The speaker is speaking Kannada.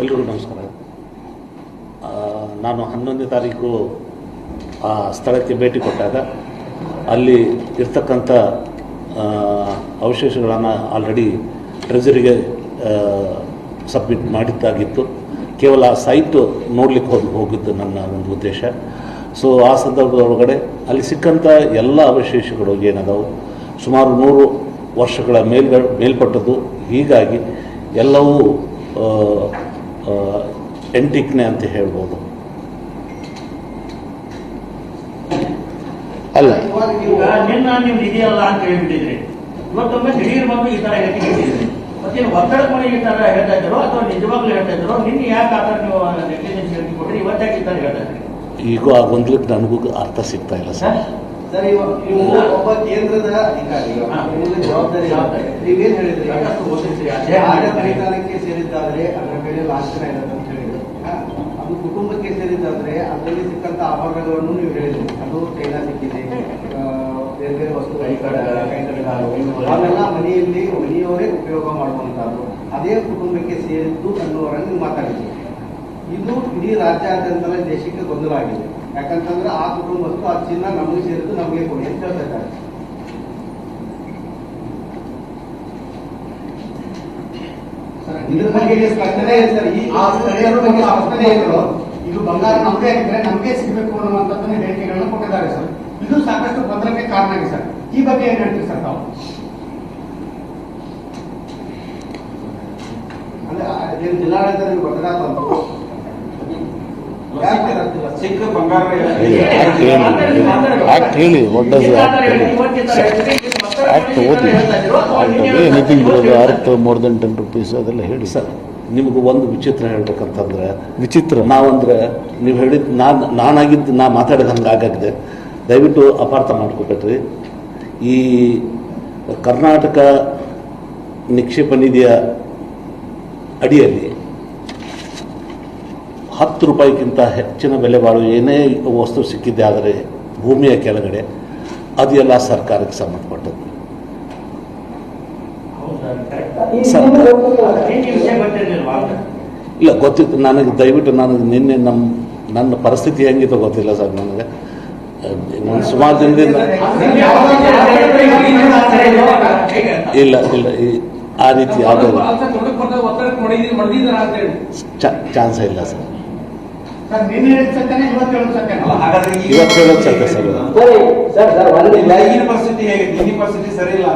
ಎಲ್ರಿಗೂ ನಮಸ್ಕಾರ. ನಾನು ಹನ್ನೊಂದನೇ ತಾರೀಕು ಆ ಸ್ಥಳಕ್ಕೆ ಭೇಟಿ ಕೊಟ್ಟಾಗ ಅಲ್ಲಿ ಇರ್ತಕ್ಕಂಥ ಅವಶೇಷಗಳನ್ನು ಆಲ್ರೆಡಿ ಟ್ರೆಜರಿಗೆ ಸಬ್ಮಿಟ್ ಮಾಡಿದ್ದಾಗಿತ್ತು. ಕೇವಲ ಆ ಸೈಟು ನೋಡಲಿಕ್ಕೆ ಹೋಗಿ, ಹೋಗಿದ್ದು ನನ್ನ ಒಂದು ಉದ್ದೇಶ. ಸೊ ಆ ಸಂದರ್ಭದ ಒಳಗಡೆ ಅಲ್ಲಿ ಸಿಕ್ಕಂಥ ಎಲ್ಲ ಅವಶೇಷಗಳು ಏನದಾವು? ಸುಮಾರು ನೂರು ವರ್ಷಗಳ ಮೇಲ್ಗ ಮೇಲ್ಪಟ್ಟದ್ದು. ಹೀಗಾಗಿ ಎಲ್ಲವೂ ಎಂಟಿಕ್ನೆ ಅಂತ ಹೇಳ್ಬೋದು. ಅಲ್ಲ. ಈಗ ಆ ಗೊಂದಲಕ್ಕೆ ನನಗೂ ಅರ್ಥ ಸಿಗ್ತಾ ಇಲ್ಲ ಸರ್. ಸರ್ ಇವಾಗ ಒಬ್ಬ ಕೇಂದ್ರದ ಅಧಿಕಾರಿ. ಜವಾಬ್ದಾರಿ. ನೀವೇನ್ ಹೇಳಿದ್ರಿ. ಪರಿಹಾರಕ್ಕೆ ಸೇರಿದ್ದಾದ್ರೆ ಅದರ ಮೇಲೆ ಲಾಂಛನ ಇರುತ್ತೆ ಅಂತ ಹೇಳಿದ್ರು. ಅದು ಕುಟುಂಬಕ್ಕೆ ಸೇರಿದ್ದಾದ್ರೆ ಅದರಲ್ಲಿ ಸಿಕ್ಕಂತ ಆಭರಣಗಳನ್ನು ನೀವು ಹೇಳಿದ್ರಿ. ಅದು ಚೈನಾ ಸಿಕ್ಕಿದೆ. ಬೇರೆ ಬೇರೆ ವಸ್ತು. ಅವೆಲ್ಲ ಮನೆಯಲ್ಲಿ ಮನೆಯವರೇ ಉಪಯೋಗ ಮಾಡುವಂತಹದ್ದು ಅದೇ ಕುಟುಂಬಕ್ಕೆ ಸೇರಿದ್ದು ಅನ್ನುವರಂಗೆ ನೀವು ಮಾತಾಡಿದ್ರಿ. ಇದು ಇಡೀ ರಾಜ್ಯಾದ್ಯಂತಲೇ ದೇಶಕ್ಕೆ ಗೊಂದಲ ಆಗಿದೆ ಯಾಕಂತಂದ್ರೆ ಆ ಕುಟುಂಬಸ್ಥರು ಆ ಚಿನ್ನ ನಮಗೆ ಸೇರಿದ್ದು ನಮಗೆ ಕೊಡಿ ಅಂತ ಹೇಳ್ತಾ ಇದ್ದಾರೆ. ಇದ್ರ ಬಗ್ಗೆ ಸ್ಪಷ್ಟನೆ ಇದೆ ಸರ್. ಈ ಆ ಸ್ಥಳೀಯರ ಬಗ್ಗೆ ಸ್ಪಷ್ಟನೆ ಇದ್ರು ಇದು ಬಂಗಾರ ನಮ್ದೇ ಆಗಿದ್ರೆ ನಮ್ಗೆ ಸಿಗಬೇಕು ಅನ್ನುವಂಥದ್ದನ್ನ ಹೇಳಿಕೆಗಳನ್ನ ಕೊಟ್ಟಿದ್ದಾರೆ ಸರ್. ಇದು ಸಾಕಷ್ಟು ಗೊಂದಲಕ್ಕೆ ಕಾರಣ ಆಗಿದೆ ಸರ್. ಈ ಬಗ್ಗೆ ಏನ್ ಹೇಳ್ತೀವಿ ಸರ್ ತಾವು? ಅಂದ್ರೆ ಜಿಲ್ಲಾಡಳಿತ ನಿಮ್ಗೆ ಆಕ್ಟ್ ಹೇಳಿ ವಾಟ್ ಡಸ್ ಆಕ್ಟ್ ಓದಿ ಎನಿಥಿಂಗ್ ಬಿಡೋದು ಅರ್ಥ ಮೋರ್ ದೆನ್ ಟೆನ್ ರುಪೀಸ್ ಅದೆಲ್ಲ ಹೇಳಿ ಸರ್ ನಿಮಗೂ ಒಂದು ವಿಚಿತ್ರ ಹೇಳ್ಬೇಕಂತಂದ್ರೆ ವಿಚಿತ್ರ. ನಾವಂದ್ರೆ ನೀವು ಹೇಳಿದ್ ನಾನು ನಾನಾಗಿದ್ದು ನಾ ಮಾತಾಡಿದ ಹಂಗೆ ಆಗಾಗಿದೆ. ದಯವಿಟ್ಟು ಅಪಾರ್ಥ ಮಾಡ್ಕೊಬೇಡ್ರಿ. ಈ ಕರ್ನಾಟಕ ನಿಕ್ಷೇಪ ನಿಧಿಯ ಅಡಿಯಲ್ಲಿ ಹತ್ತು ರೂಪಾಯಿಗಿಂತ ಹೆಚ್ಚಿನ ಬೆಲೆ ಬಾಳು ಏನೇ ವಸ್ತು ಸಿಕ್ಕಿದ್ದೆ ಆದರೆ ಭೂಮಿಯ ಕೆಳಗಡೆ ಅದು ಎಲ್ಲ ಸರ್ಕಾರಕ್ಕೆ ಸಂಬಂಧಪಟ್ಟದ್ದು ಇಲ್ಲ ಗೊತ್ತಿತ್ತು ನನಗೆ ದಯವಿಟ್ಟು ನನಗೆ ನಿನ್ನೆ ನಮ್ಮ ನನ್ನ ಪರಿಸ್ಥಿತಿ ಹೆಂಗಿತ್ತು ಗೊತ್ತಿಲ್ಲ ಸರ್ ನನಗೆ ನಾನು ಸುಮಾರು ದಿನದಿಂದ ಇಲ್ಲ ಇಲ್ಲ ಈ- ಆ ರೀತಿ ಆಗೋದು ಚಾನ್ಸ್ ಇಲ್ಲ ಸರ್ ಸರ್ ನಿನ್ನೆ ಹೇಳಿದ ಸತ್ಯನೇ ಇವತ್ತು ಸರ್. ಸರ್. ಈಗಿನ ಪರಿಸ್ಥಿತಿ ಹೇಗೆ? ಈಗಿನ ಪರಿಸ್ಥಿತಿ ಸರಿ ಇಲ್ಲ.